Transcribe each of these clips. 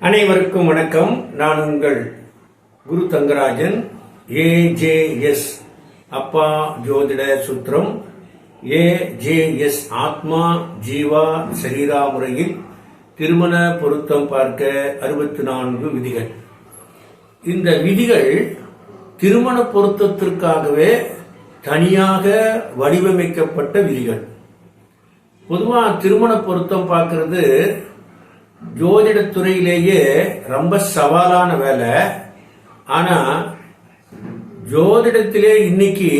அனைவருக்கும் வணக்கம். நான் உங்கள் குரு தங்கராஜன் ஏஜேஎஸ் அப்பா ஜோதிட சுத்திரம் ஏஜேஎஸ் ஆத்மா ஜீவா சரீரா முறையில் திருமண பொருத்தம் பார்க்க அறுபத்தி நான்கு விதிகள். இந்த விதிகள் திருமண பொருத்தத்திற்காகவே தனியாக வடிவமைக்கப்பட்ட விதிகள். பொதுவாக திருமண பொருத்தம் பார்க்கறது ஜோதிட துறையிலேயே ரொம்ப சவாலான வேலை. ஆனா ஜோதிடத்திலே இன்னைக்கு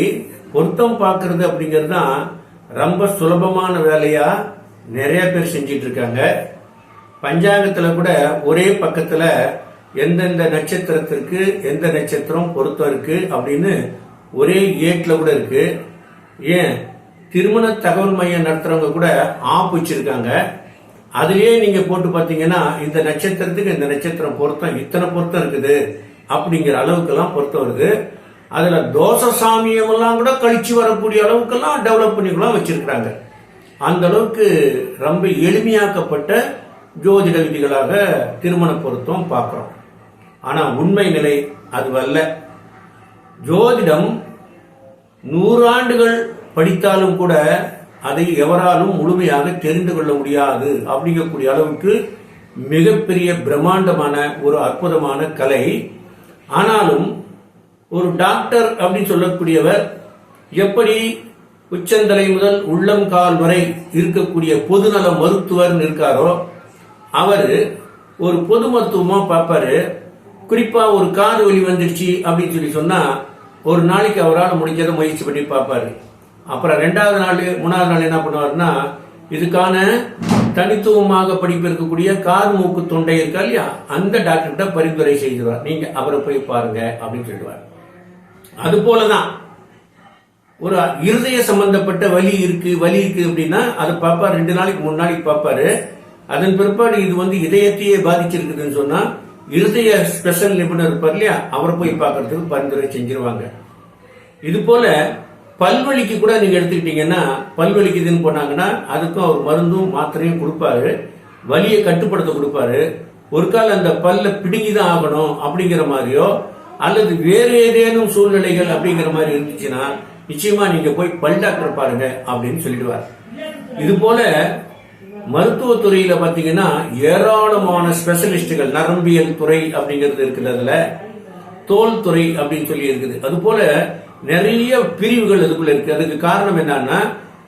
பொருத்தம் பார்க்கறது அப்படிங்கிறது தான் ரொம்ப சுலபமான வேலையா நிறைய பேர் செஞ்சிட்டு இருக்காங்க பஞ்சாங்கத்தில் கூட ஒரே பக்கத்துல எந்தெந்த நட்சத்திரத்திற்கு எந்த நட்சத்திரம் பொருத்தம் இருக்கு அப்படின்னு ஒரே ஏட்ல கூட இருக்கு. ஏன்? திருமண தகவல் மையம் நடத்துறவங்க கூட ஆப் வச்சிருக்காங்க. அதுலயே நீங்க போட்டு பாத்தீங்கன்னா இந்த நட்சத்திரத்துக்கு இந்த நட்சத்திரம் பொருத்தம் இத்தனை பொருத்தம் இருக்குது அப்படிங்கிற அளவுக்கெல்லாம் பொருத்தம் வருது. அதுல தோச சாமியம் எல்லாம் கூட கழிச்சு வரக்கூடிய அளவுக்கெல்லாம் டெவலப் பண்ணிக்கலாம் வச்சிருக்கிறாங்க. அந்த அளவுக்கு ரொம்ப எளிமையாக்கப்பட்ட ஜோதிட விதிகளாக திருமண பொருத்தம் பார்க்குறோம். ஆனா உண்மை நிலை அதுவல்ல. ஜோதிடம் நூறாண்டுகள் படித்தாலும் கூட அதை எவராலும் முழுமையாக தெரிந்து கொள்ள முடியாது அப்படிங்கக்கூடிய அளவுக்கு மிகப்பெரிய பிரம்மாண்டமான ஒரு அற்புதமான கலை. ஆனாலும் ஒரு டாக்டர் அப்படின்னு சொல்லக்கூடியவர் எப்படி உச்சந்தலை முதல் உள்ளங்கால் வரை இருக்கக்கூடிய பொதுநல மருத்துவர் இருக்காரோ அவர் ஒரு பொது மருத்துவமா பார்ப்பாரு. குறிப்பா ஒரு காது வலி வந்துடுச்சு அப்படின்னு சொல்லி சொன்னா ஒரு நாளைக்கு அவரால் முடிஞ்சதை முயற்சி பண்ணி பார்ப்பாரு. அப்புறம் ரெண்டாவது நாள் மூணாவது நாள் என்ன பண்ணுவாருன்னா இதுக்கான தனித்துவமாக படிப்பு இருக்கக்கூடிய கார் மூக்கு தொண்டை இருக்கா இல்லையா? அந்த டாக்டர்கிட்ட பரிந்துரை செய்கிறார் நீங்க அவரை போய் பாருங்க அப்படின்னு சொல்லுவார் அது போலதான். ஒரு இருதய சம்பந்தப்பட்ட வலி இருக்கு வலி இருக்கு அப்படின்னா அதை பார்ப்பார். ரெண்டு நாளைக்கு மூணு நாளைக்கு பார்ப்பாரு. அதன் பிற்பாடு இது வந்து இதயத்தையே பாதிச்சிருக்குதுன்னு சொன்னா இருதய ஸ்பெஷல் நிபுணர் இருப்பார் இல்லையா? அவரை போய் பார்க்கறதுக்கு பரிந்துரை செஞ்சிருவாங்க. இது போல பல்வழிக்கு கூட நீங்க எடுத்துக்கிட்டீங்கன்னா பல்வலிக்குதுன்னு போனாங்கன்னா அதுக்கும் அவர் மருந்தும் மாத்திரையும் கொடுப்பாரு. வலியை கட்டுப்படுத்த கொடுப்பாரு. ஒரு கால் அந்த பல்ல பிடுங்கிதான் ஆகணும் அப்படிங்கிற மாதிரியோ அல்லது வேறு ஏதேனும் சூழ்நிலைகள் அப்படிங்கிற மாதிரி இருந்துச்சுன்னா நிச்சயமா நீங்க போய் பல் டாக்டர் பாருங்க அப்படின்னு சொல்லிடுவார். இது போல மருத்துவத்துறையில பாத்தீங்கன்னா ஏராளமான ஸ்பெஷலிஸ்டுகள் நரம்பியல் துறை அப்படிங்கிறது இருக்குது அதுல தோல் துறை அப்படின்னு சொல்லி இருக்குது. அது போல நிறைய பிரிவுகள் அதுக்குள்ள இருக்கு. அதுக்கு காரணம் என்னன்னா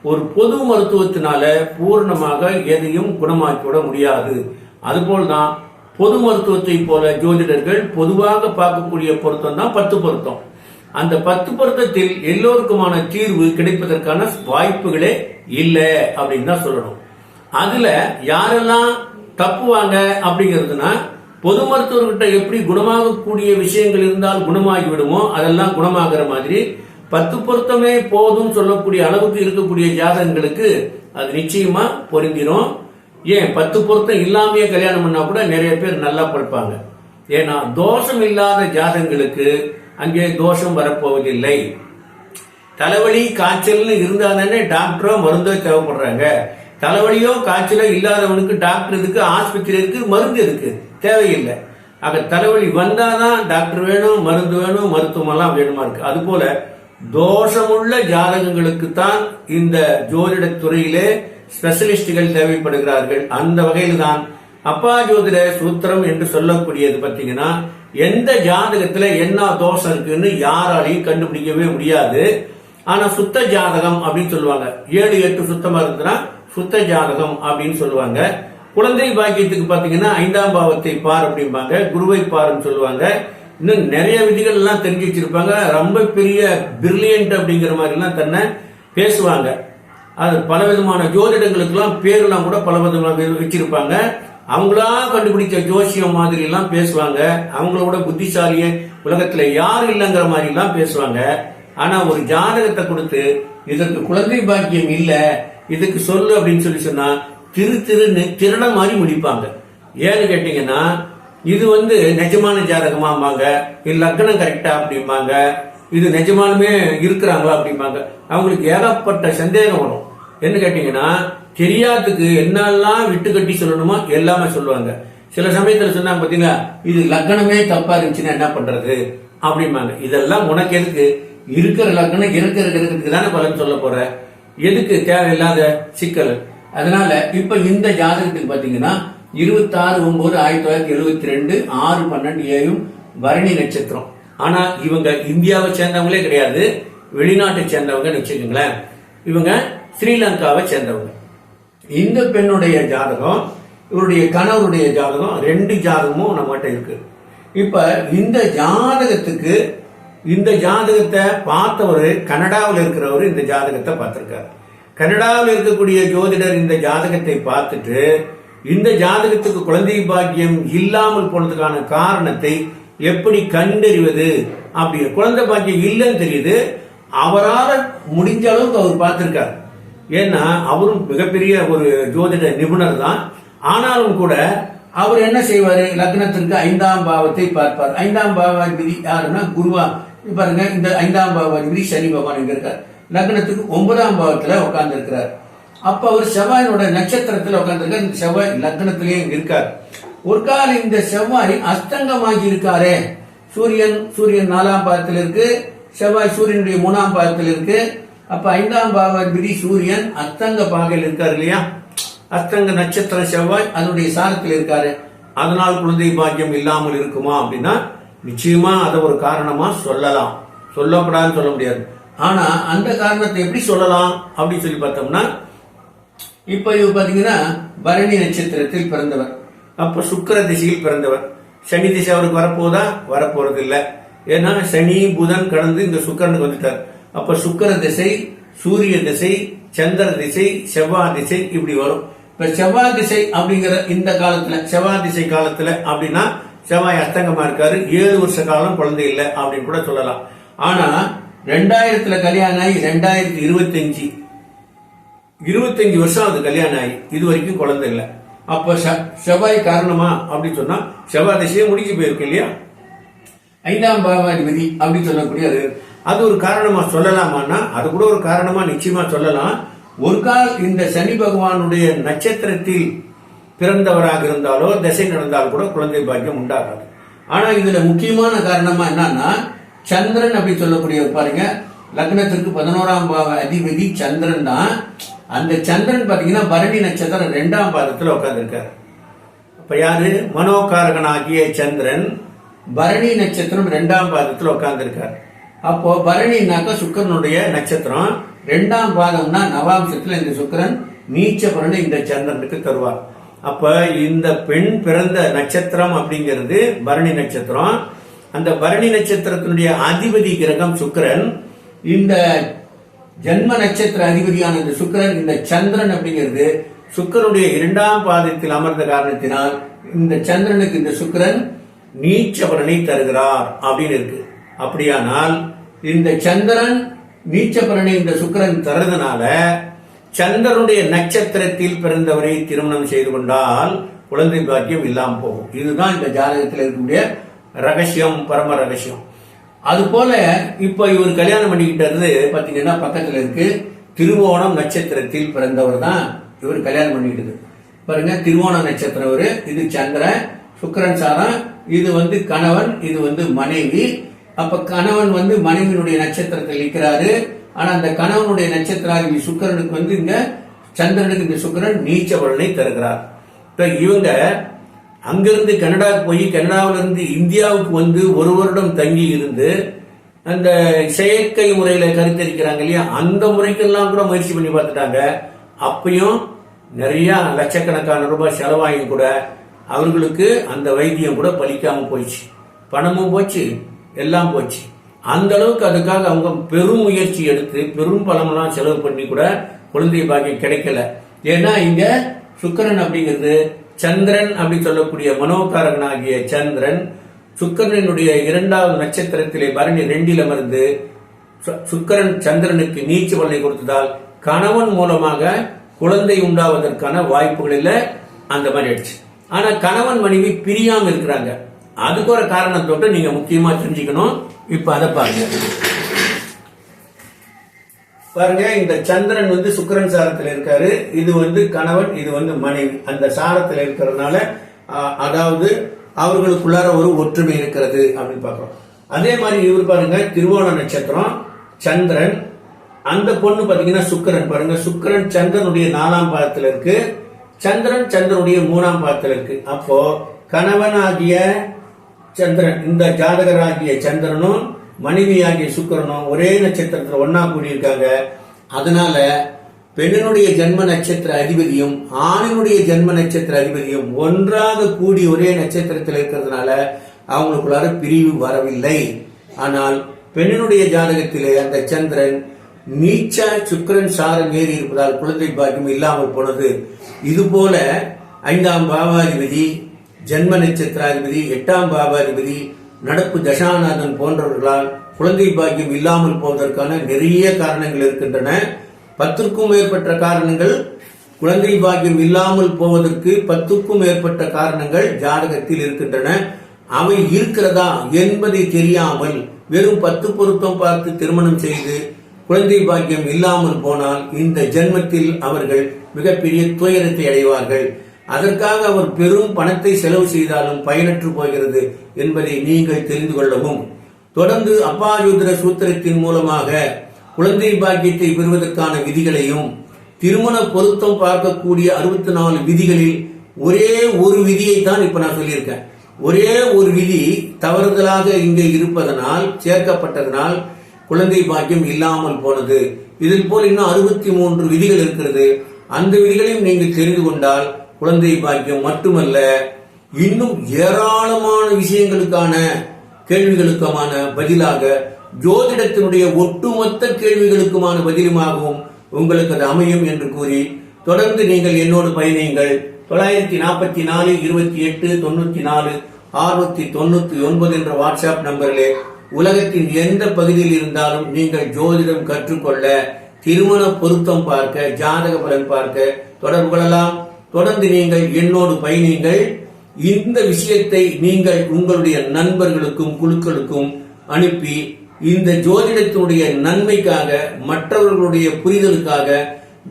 ஒரு பொது மருத்துவத்தினால பூர்ணமாக எதையும் குணமாக்கிவிட முடியாது. முடியாது அதுபோல்தான் பொது மருத்துவத்தை போல ஜோதிடர்கள் பொதுவாக பார்க்கக்கூடிய பொருத்தம் தான் பத்து பொருத்தம். அந்த பத்து பொருத்தத்தில் எல்லோருக்குமான தீர்வு கிடைப்பதற்கான வாய்ப்புகளே இல்லை அப்படின்னு தான் சொல்லணும். அதுல யாரெல்லாம் தப்புவாங்க அப்படிங்கிறதுனா பொது மருத்துவர்கிட்ட எப்படி குணமாகக்கூடிய விஷயங்கள் இருந்தால் குணமாகி விடுமோ அதெல்லாம் குணமாகிற மாதிரி பத்து பொருத்தமே போதும் சொல்லக்கூடிய அளவுக்கு இருக்கக்கூடிய ஜாதகங்களுக்கு அது நிச்சயமா பொருந்திரும். ஏன்? பத்து பொருத்தம் இல்லாமையே கல்யாணம் பண்ணா கூட நிறைய பேர் நல்லா படிப்பாங்க. ஏன்னா தோஷம் இல்லாத ஜாதகங்களுக்கு அங்கே தோஷம் வரப்போவதில்லை. தலைவலி காய்ச்சல்னு இருந்தா தானே டாக்டரோ மருந்தோ தேவைப்படுறாங்க. தலைவலியோ காய்ச்சலோ இல்லாதவனுக்கு டாக்டர் இருக்கு ஆஸ்பத்திரி இருக்கு மருந்து இருக்கு தேவையில்லை. ஆக தலைவலி வந்தாதான் டாக்டர் வேணும் மருந்து வேணும் மருத்துவமெல்லாம் வேணுமா இருக்கு. அது போல தோஷமுள்ள ஜாதகங்களுக்கு தான் இந்த ஜோதிட துறையிலே ஸ்பெஷலிஸ்டுகள் தேவைப்படுகிறார்கள். அந்த வகையில் தான் அப்பா ஜோதிட சூத்திரம் என்று சொல்லக்கூடியது பார்த்தீங்கன்னா எந்த ஜாதகத்துல என்ன தோஷம் இருக்குன்னு யாராலையும் கண்டுபிடிக்கவே முடியாது. ஆனா சுத்த ஜாதகம் அப்படின்னு சொல்லுவாங்க. ஏழு எட்டு சுத்தமா இருந்ததுன்னா சுத்த ஜாதகம் அப்படின்னு சொல்லுவாங்க. குழந்தை பாக்கியத்துக்கு பாத்தீங்கன்னா ஐந்தாம் பாவத்தை பார் அப்படிம்பாங்க குருவை பாருன்னு சொல்லுவாங்க. இன்னும் நிறைய விதிகள் எல்லாம் தெரிஞ்சு வச்சிருப்பாங்க. ரொம்ப பெரிய பிரில்லியன்ட் அப்படிங்கிற மாதிரி எல்லாம் தன்னை பேசுவாங்க. அது பல விதமான ஜோதிடங்களுக்கெல்லாம் பேரெல்லாம் கூட பல விதமாக வச்சிருப்பாங்க. அவங்களா கண்டுபிடிச்ச ஜோசியம் மாதிரி எல்லாம் பேசுவாங்க அவங்களோட புத்திசாலிய உலகத்துல யாரும் இல்லைங்கிற மாதிரி எல்லாம் பேசுவாங்க. ஆனா ஒரு ஜாதகத்தை கொடுத்து இதற்கு குழந்தை பாக்கியம் இல்ல இதுக்கு சொல்லு அப்படின்னு சொல்லி சொன்னா திரு திரு திருட மாதிரி முடிப்பாங்க. ஏன்னு கேட்டீங்கன்னா இது வந்து நிஜமான ஜாதகமாம்பாங்க. இது லக்னம் கரெக்டா அப்படிம்பாங்க. இது நிஜமானுமே இருக்கிறாங்களா அப்படிம்பாங்க. அவங்களுக்கு ஏகப்பட்ட சந்தேகம் வரும். என்ன கேட்டீங்கன்னா தெரியாததுக்கு என்னெல்லாம் விட்டு கட்டி சொல்லணுமோ எல்லாமே சொல்லுவாங்க. சில சமயத்தில் சொன்னாங்க பார்த்தீங்களா இது லக்னமே தப்பா இருந்துச்சுன்னா என்ன பண்றது? அப்படிம்பாங்க. இதெல்லாம் உனக்கு எதுக்கு? இருக்கிற லக்னம் இருக்கிற இருக்கிறதுக்கு தானே பலன் சொல்ல போற. எதுக்கு தேவையில்லாத சிக்கல்? அதனால இப்ப இந்த ஜாதகத்துக்கு பாத்தீங்கன்னா இருபத்தி ஆறு ஒன்பது ஆயிரத்தி தொள்ளாயிரத்தி எழுபத்தி ரெண்டு ஆறு பன்னெண்டு ஏழும் பரணி நட்சத்திரம். ஆனா இவங்க இந்தியாவை சேர்ந்தவங்களே கிடையாது வெளிநாட்டை சேர்ந்தவங்க வச்சுக்கோங்களேன். இவங்க ஸ்ரீலங்காவை சேர்ந்தவங்க. இந்த பெண்ணுடைய ஜாதகம் இவருடைய கணவருடைய ஜாதகம் ரெண்டு ஜாதகமும் நம்மகிட்ட இருக்கு. இப்ப இந்த ஜாதகத்துக்கு இந்த ஜாதகத்தை பார்த்தவர் கனடாவில் இருக்கிறவர் இந்த ஜாதகத்தை பார்த்துருக்காரு. கனடாவில் இருக்கக்கூடிய ஜோதிடர் இந்த ஜாதகத்தை பார்த்துட்டு இந்த ஜாதகத்துக்கு குழந்தை பாக்கியம் இல்லாமல் போனதுக்கான காரணத்தை எப்படி கண்டறிவது அப்படி குழந்தை பாக்கியம் இல்லைன்னு தெரியுது. அவரால் முடிஞ்ச அளவுக்கு அவர் பார்த்திருக்காரு. ஏன்னா அவரும் மிகப்பெரிய ஒரு ஜோதிட நிபுணர் தான். ஆனாலும் கூட அவர் என்ன செய்வார்? லக்னத்திற்கு ஐந்தாம் பாவத்தை பார்ப்பார். ஐந்தாம் பாவாதிபதி யாருன்னா குருவா. பாருங்க இந்த ஐந்தாம் பாவாதிபதி சனி பகவான் இங்க இருக்கார். லக்னத்துக்கு ஒன்பதாம் பாவத்தில் உட்கார்ந்து அப்போ அவர் செவ்வாயினோட நட்சத்திரத்தில் உட்காந்துருக்கார் இந்த செவ்வாய் லக்னத்திலேயே இருக்கார். ஒரு கால இந்த செவ்வாய் அஸ்தங்கமாகி இருக்காரே. சூரியன் சூரியன் நாலாம் பாவத்தில் இருக்கு. செவ்வாய் சூரியனுடைய மூணாம் பாவத்தில் இருக்கு. அப்ப ஐந்தாம் பாவாதிபதி சூரியன் அஸ்தங்க பாகையில் இருக்காரு இல்லையா? அஸ்தங்க நட்சத்திரம் செவ்வாய் அதனுடைய சாரத்தில் இருக்காரு. அதனால் குழந்தை பாக்கியம் இல்லாமல் இருக்குமா அப்படின்னா நிச்சயமா அதை ஒரு காரணமா சொல்லலாம். சொல்லப்படாதுன்னு சொல்ல முடியாது. ஆனா அந்த காரணத்தை எப்படி சொல்லலாம் அப்படின்னு சொல்லி பார்த்தோம்னா இப்ப இவர் பாத்தீங்கன்னா பரணி நட்சத்திரத்தில் பிறந்தவர். அப்ப சுக்கிர திசையில் பிறந்தவர். சனி திசை அவருக்கு வரப்போதா? வரப்போறது இல்லை ஏன்னா சனி புதன் கடந்து இந்த சுக்கரனுக்கு வந்துட்டார். அப்ப சுக்கிர திசை சூரிய திசை சந்திர திசை செவ்வாய் திசை இப்படி வரும். இப்ப செவ்வாய் திசை அப்படிங்கிற இந்த காலத்துல செவ்வாய் திசை காலத்துல அப்படின்னா செவ்வாய் அஸ்தங்கமா இருக்காரு. ஏழு வருஷ காலம் குழந்தை இல்லை அப்படின்னு கூட சொல்லலாம். ஆனா ரெண்டாயிரத்துல கல்யாணம் ஆகி ரெண்டாயிரத்தி இருபத்தஞ்சு. இருபத்தஞ்சு வருஷம் அது கல்யாணம் ஆகி. இது வரைக்கும் குழந்தை இல்லை. அப்ப செ- செவ்வாய் காரணமா அப்படின்னு சொன்னா செவ்வாய் திசையே முடிஞ்சு போயிருக்கு இல்லையா? ஐந்தாம் பாவாதிபதி அப்படின்னு சொல்லக்கூடிய அது. அது ஒரு காரணமா சொல்லலாமான்னா அது கூட ஒரு காரணமா நிச்சயமா சொல்லலாம். ஒரு கால் இந்த சனி பகவானுடைய நட்சத்திரத்தில் பிறந்தவராக இருந்தாலோ திசை நடந்தால் கூட குழந்தை பாக்கியம் உண்டாகாது. ஆனா இதுல முக்கியமான காரணமா என்னன்னா சந்திரன் அப்படி சொல்லக்கூடிய பாருங்க லக்னத்திற்கு பதினோராம் பாவ அதிபதி சந்திரன் தான். அந்த சந்திரன் பார்த்தீங்கன்னா பரணி நட்சத்திரம் ரெண்டாம் பாதத்தில் உட்கார்ந்திருக்காரு. இப்போ யாரு? மனோகாரகனாகிய சந்திரன் பரணி நட்சத்திரம் ரெண்டாம் பாதத்தில் உட்காந்துருக்கார் அப்போ பரணினாக்கா சுக்கிரனுடைய நட்சத்திரம் ரெண்டாம் பாதம்னா நவாம்சத்தில் இந்த சுக்கிரன் நீச்ச பலனை இந்த சந்திரனுக்கு தருவார். அப்ப இந்த பெண் பிறந்த நட்சத்திரம் அப்படிங்கிறது பரணி நட்சத்திரம். அந்த பரணி நட்சத்திரத்தினுடைய அதிபதி கிரகம் சுக்கிரன். இந்த ஜன்ம நட்சத்திர அதிபதியான இந்த சுக்கிரன் இந்த சந்திரன் அப்படிங்கிறது சுக்கிரனுடைய இரண்டாம் பாதத்தில் அமர்ந்த காரணத்தினால் இந்த சந்திரனுக்கு இந்த சுக்கிரன் நீச்ச பலனை தருகிறார் அப்படின்னு இருக்கு. அப்படியானால் இந்த சந்திரன் நீச்ச பலனை இந்த சுக்கிரன் தருறதுனால சந்திரனுடைய நட்சத்திரத்தில் பிறந்தவரை திருமணம் செய்து கொண்டால் குழந்தை பாக்கியம் இல்லாமல் போகும். இதுதான் இந்த ஜாதகத்தில் இருக்கக்கூடிய ரகசியம் பரம ரகசியம். அது போல இப்ப இவர் கல்யாணம் பண்ணிக்கிட்டது பாத்தீங்கன்னா பக்கத்துல இருக்கு. திருவோணம் நட்சத்திரத்தில் பிறந்தவர் தான் இவர் கல்யாணம் பண்ணிக்கிட்டது. பாருங்க திருவோணம் நட்சத்திரம் ஒரு இது சந்திரன் சுக்கிரன் சாரம். இது வந்து கணவன் இது வந்து மனைவி. அப்ப கணவன் வந்து மனைவியினுடைய நட்சத்திரத்தில் இருக்கிறாரு ஆனா அந்த கணவனுடைய நட்சத்திராதிபதி சுக்கிரனுக்கு வந்து இங்க சந்திரனுக்கு இந்த சுக்கிரன் நீச்ச பலனை தருகிறார். இப்ப இவங்க அங்கிருந்து கனடாவுக்கு போய் கனடாவிலிருந்து இந்தியாவுக்கு வந்து ஒரு வருடம் தங்கி இருந்து அந்த செயற்கை முறையில கருத்தரிக்கிறாங்க இல்லையா? அந்த முறைக்கெல்லாம் கூட முயற்சி பண்ணி பார்த்துட்டாங்க. அப்பயும் நிறைய லட்சக்கணக்கான ரூபாய் செலவாயும் கூட அவர்களுக்கு அந்த வைத்தியம் கூட பலிக்காம போயிடுச்சு. பணமும் போச்சு எல்லாம் போச்சு. அந்த அளவுக்கு அதுக்காக அவங்க பெரும் முயற்சி எடுத்து பெரும் பணமெல்லாம் செலவு பண்ணி கூட குழந்தை பாக்கியம் கிடைக்கல. ஏன்னா இங்க சுக்கரன் அப்படிங்கிறது சந்திரன் அப்படி சொல்லக்கூடிய மனோகாரகனாகிய சந்திரன் சுக்கரனுடைய இரண்டாவது நட்சத்திரத்திலே பரணி ரெண்டில் அமர்ந்து சு- சுக்கிரன் சந்திரனுக்கு நீச்சு பலனை கொடுத்ததால் கணவன் மூலமாக குழந்தை உண்டாவதற்கான வாய்ப்புகள் இல்ல அந்த மாதிரி ஆயிடுச்சு. ஆனா கணவன் மனைவி பிரியாம இருக்கிறாங்க. அதுக்கு ஒரு காரணம் நீங்க முக்கியமா தெரிஞ்சுக்கணும். இப்ப அதை பாருங்க. பாருங்க இந்த சந்திரன் வந்து சுக்கிரன் சாரத்தில் இருக்காரு. இது வந்து கணவன் இது வந்து மனைவி. அந்த சாரத்தில் இருக்கிறதுனால அதாவது அவர்களுக்குள்ளார ஒரு ஒற்றுமை இருக்கிறது அப்படின்னு பார்க்குறோம். அதே மாதிரி இவர் பாருங்க திருவோண நட்சத்திரம் சந்திரன் அந்த பொண்ணு பாத்தீங்கன்னா சுக்கிரன். பாருங்க சுக்கிரன் சந்திரனுடைய நாலாம் பாதத்துல இருக்கு. சந்திரன் சந்திரனுடைய மூணாம் பாதத்துல இருக்கு. அப்போ கணவனாகிய சந்திரன் இந்த ஜாதகராகிய சந்திரனும் மனைவியாகிய சுக்கிரனும் ஒரே நட்சத்திரத்தில் ஒன்னா கூடியிருக்காங்க. அதனால பெண்ணினுடைய ஜென்ம நட்சத்திர அதிபதியும் ஆணினுடைய ஜென்ம நட்சத்திர அதிபதியும் ஒன்றாக கூடி ஒரே நட்சத்திரத்தில் இருக்கிறதுனால அவங்களுக்குள்ளார பிரிவு வரவில்லை. ஆனால் பெண்ணினுடைய ஜாதகத்திலே அந்த சந்திரன் நீச்ச சுக்கரன் சாரம் ஏறி இருப்பதால் குழந்தை பாக்கியம் இல்லாமல் போனது. இது போல ஐந்தாம் பாவாதிபதி ஜென்ம நட்சத்திராதிபதி எட்டாம் பாவாதிபதி நடப்பு தசாநாதன் போன்றவர்களால் குழந்தை பாக்கியம் இல்லாமல் போவதற்கான நிறைய காரணங்கள் இருக்கின்றன. பத்திற்கும் மேற்பட்ட காரணங்கள் குழந்தை பாக்கியம் இல்லாமல் போவதற்கு பத்துக்கும் மேற்பட்ட காரணங்கள் ஜாதகத்தில் இருக்கின்றன. அவை இருக்கிறதா என்பதை தெரியாமல் வெறும் பத்து பொருத்தம் பார்த்து திருமணம் செய்து குழந்தை பாக்கியம் இல்லாமல் போனால் இந்த ஜென்மத்தில் அவர்கள் மிகப்பெரிய துயரத்தை அடைவார்கள். அதற்காக அவர் பெரும் பணத்தை செலவு செய்தாலும் பயனற்று போகிறது என்பதை நீங்கள் தெரிந்து கொள்ளவும். தொடர்ந்து அப்பாயுத்திர சூத்திரத்தின் மூலமாக குழந்தை பாக்கியத்தை பெறுவதற்கான விதிகளையும் திருமண பொருத்தம் பார்க்கக்கூடிய அறுபத்தி நாலு விதிகளில் ஒரே ஒரு விதியை தான் இப்ப நான் சொல்லியிருக்கேன். ஒரே ஒரு விதி தவறுதலாக இங்கே இருப்பதனால் சேர்க்கப்பட்டதனால் குழந்தை பாக்கியம் இல்லாமல் போனது. இதில் போல் இன்னும் அறுபத்தி மூன்று விதிகள் இருக்கிறது. அந்த விதிகளையும் நீங்கள் தெரிந்து கொண்டால் குழந்தை பாக்கியம் மட்டுமல்ல இன்னும் ஏராளமான விஷயங்களுக்கான கேள்விகளுக்குமான பதிலாக ஜோதிடத்தினுடைய ஒட்டுமொத்த கேள்விகளுக்குமான பதிலுமாகவும் உங்களுக்கு அது அமையும் என்று கூறி தொடர்ந்து நீங்கள் என்னோடு பயணியுங்கள். தொள்ளாயிரத்தி நாற்பத்தி நாலு இருபத்தி எட்டு தொண்ணூத்தி நாலு அறுநூத்தி தொண்ணூத்தி ஒன்பது என்ற வாட்ஸ்அப் நம்பரிலே உலகத்தின் எந்த பகுதியில் இருந்தாலும் நீங்கள் ஜோதிடம் கற்றுக்கொள்ள திருமண பொருத்தம் பார்க்க ஜாதக பலன் பார்க்க தொடர்பு கொள்ளலாம். தொடர்ந்து நீங்கள் என்னோடு பயணியுங்கள். இந்த விஷயத்தை நீங்கள் உங்களுடைய நண்பர்களுக்கும் குழுக்களுக்கும் அனுப்பி இந்த ஜோதிடத்தினுடைய நன்மைக்காக மற்றவர்களுடைய புரிதலுக்காக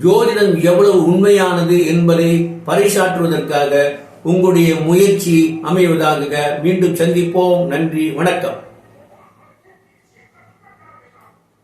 ஜோதிடம் எவ்வளவு உண்மையானது என்பதை பறைசாற்றுவதற்காக உங்களுடைய முயற்சி அமைவதாக மீண்டும் சந்திப்போம். நன்றி வணக்கம்.